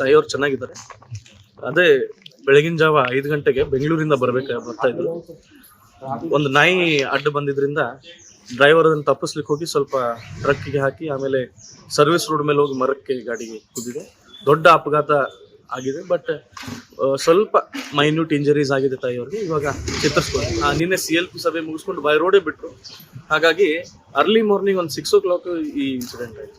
ತಾಯಿಯವ್ರು ಚೆನ್ನಾಗಿದ್ದಾರೆ. ಅದೇ ಬೆಳಗಿನ ಜಾವ ಐದು ಗಂಟೆಗೆ ಬೆಂಗಳೂರಿಂದ ಬರ್ಬೇಕು ಬರ್ತಾ ಇದ್ರು. ಒಂದು ನಾಯಿ ಅಡ್ಡ ಬಂದಿದ್ರಿಂದ ಡ್ರೈವರ್ ಅದನ್ನು ತಪ್ಪಿಸ್ಲಿಕ್ಕೆ ಹೋಗಿ ಸ್ವಲ್ಪ ಟ್ರಕ್ಕಿಗೆ ಹಾಕಿ ಆಮೇಲೆ ಸರ್ವಿಸ್ ರೋಡ್ ಮೇಲೆ ಹೋಗಿ ಮರಕ್ಕೆ ಗಾಡಿಗೆ ಕುದಿದೆ ದೊಡ್ಡ ಅಪಘಾತ ಆಗಿದೆ ಬಟ್ ಸ್ವಲ್ಪ ಮೈನ್ಯೂಟ್ ಇಂಜರೀಸ್ ಆಗಿದೆ ತಾಯಿಯವ್ರಿಗೆ. ಇವಾಗ ಚಿತ್ರಿಸ್ಕೊಂಡು ನಿನ್ನೆ ಸಿ ಎಲ್ ಪಿ ಸಭೆ ಮುಗಿಸ್ಕೊಂಡು ಬೈ ರೋಡೇ ಬಿಟ್ಟರು ಹಾಗಾಗಿ ಅರ್ಲಿ ಮಾರ್ನಿಂಗ್ ಒಂದು ಸಿಕ್ಸ್ ಓ ಕ್ಲಾಕ್ ಈ ಇನ್ಸಿಡೆಂಟ್ ಆಯ್ತು.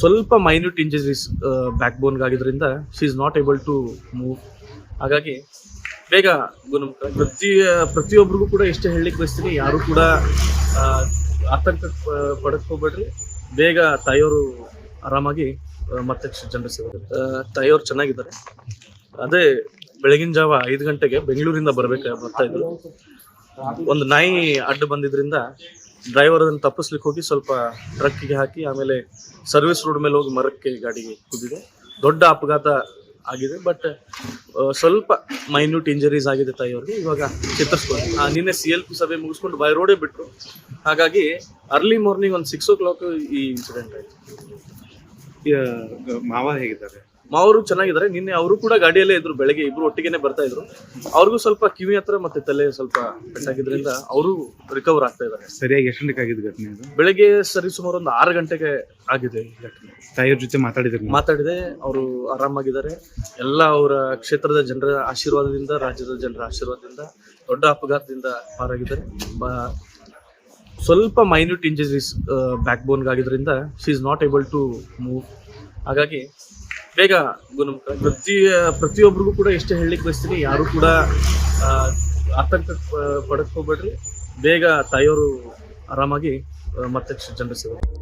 ಸ್ವಲ್ಪ ಮೈನ್ಯೂಟ್ ಇಂಜರೀಸ್ ಬ್ಯಾಕ್ ಆಗಿದ್ರಿಂದ she is not able to move ಹಾಗಾಗಿ ಬೇಗ ಗುಣಮುಖ. ಪ್ರತಿ ಪ್ರತಿಯೊಬ್ಬರಿಗೂ ಕೂಡ ಇಷ್ಟೇ ಹೇಳಲಿಕ್ಕೆ ಬಯಸ್ತೀನಿ. ಯಾರು ಕೂಡ ಆತಂಕ ಪಡಿಸ್ಕೋಬೇಡ್ರಿ ಬೇಗ ತಾಯಿಯವರು ಆರಾಮಾಗಿ ಮತ್ತೆ ಜನರು ಸಿಗೋದು ತಾಯಿಯವರು ಚೆನ್ನಾಗಿದ್ದಾರೆ. ಅದೇ ಬೆಳಗಿನ ಜಾವ ಐದು ಗಂಟೆಗೆ ಬೆಂಗಳೂರಿಂದ ಬರ್ಬೇಕು ಬರ್ತಾ ಇದ್ರು ಒಂದು ನಾಯಿ ಅಡ್ಡ ಬಂದಿದ್ರಿಂದ ಡ್ರೈವರ್ ಅದನ್ನು ತಪ್ಪಿಸ್ಲಿಕ್ಕೆ ಹೋಗಿ ಸ್ವಲ್ಪ ಟ್ರಕ್ಕಿಗೆ ಹಾಕಿ ಆಮೇಲೆ ಸರ್ವಿಸ್ ರೋಡ್ ಮೇಲೆ ಹೋಗಿ ಮರಕ್ಕೆ ಗಾಡಿಗೆ ಕುದಿದೆ. ದೊಡ್ಡ ಅಪಘಾತ ಆಗಿದೆ ಬಟ್ ಸ್ವಲ್ಪ ಮೈನ್ಯೂಟ್ ಇಂಜರೀಸ್ ಆಗಿದೆ ತಾಯಿಯವ್ರಿಗೆ ಇವಾಗ ಚಿತ್ರಿಸ್ಕೊಂಡು ನಿನ್ನೆ ಸಿ ಎಲ್ ಪಿ ಸಭೆ ಮುಗಿಸ್ಕೊಂಡು ಬೈ ರೋಡೇ ಬಿಟ್ಟರು ಹಾಗಾಗಿ ಅರ್ಲಿ ಮಾರ್ನಿಂಗ್ ಒಂದು ಸಿಕ್ಸ್ ಓ ಕ್ಲಾಕ್ ಈ ಇನ್ಸಿಡೆಂಟ್ ಆಯ್ತು. ಮಾವ ಹೇಗಿದ್ದಾರೆ? ಮಾವರು ಚೆನ್ನಾಗಿದ್ದಾರೆ. ನಿನ್ನೆ ಅವರು ಕೂಡ ಗಾಡಿಯಲ್ಲೇ ಇದ್ರು ಬೆಳಗ್ಗೆ ಇಬ್ರು ಒಟ್ಟಿಗೆನೆ ಬರ್ತಾ ಇದ್ರು. ಅವ್ರಿಗೂ ಸ್ವಲ್ಪ ಕಿವಿ ಹತ್ರ ಮತ್ತೆ ತಲೆ ಸ್ವಲ್ಪ ಪೆಟ್ಟಾಗಿದ್ರಿಂದ ಅವರು ರಿಕವರ್ ಆಗ್ತಾ ಇದ್ದಾರೆ. ಸರಿಯಾಗಿ ಎಷ್ಟು ಗಂಟೆಗೆ ಆಗಿದ್ದು ಘಟನೆ ಇದು? ಬೆಳಗ್ಗೆ ಸರಿ ಸುಮಾರು ಒಂದು ಆರು ಗಂಟೆಗೆ ಆಗಿದೆ ಈ ಘಟನೆ. ತಾಯಿಯವ್ರ ಜೊತೆ ಮಾತಾಡಿದ್ರು ಮಾತಾಡಿದೆ. ಅವರು ಆರಾಮಾಗಿದ್ದಾರೆ. ಎಲ್ಲ ಅವರ ಕ್ಷೇತ್ರದ ಜನರ ಆಶೀರ್ವಾದದಿಂದ ರಾಜ್ಯದ ಜನರ ಆಶೀರ್ವಾದದಿಂದ ದೊಡ್ಡ ಅಪಘಾತದಿಂದ ಪಾರಾಗಿದ್ದಾರೆ. ಬ- ಸ್ವಲ್ಪ minute injuries back ಬೋನ್ಗಾಗಿದ್ದರಿಂದ she is not able to move ಹಾಗಾಗಿ ಬೇಗ ಗುಣಮುಖ. ಪ್ರತಿ ಪ್ರತಿಯೊಬ್ಬರಿಗೂ ಕೂಡ ಎಷ್ಟು ಹೇಳಲಿಕ್ಕೆ ಬಯಸ್ತೀನಿ. ಯಾರು ಕೂಡ ಆತಂಕ ಪಡಕ್ ಹೋಗ್ಬೇಡ್ರಿ. ಬೇಗ ತಾಯಿಯವರು ಆರಾಮಾಗಿ ಮತ್ತಷ್ಟು ಮತ್ತೆ ಜನರು ಸಿಗೋದು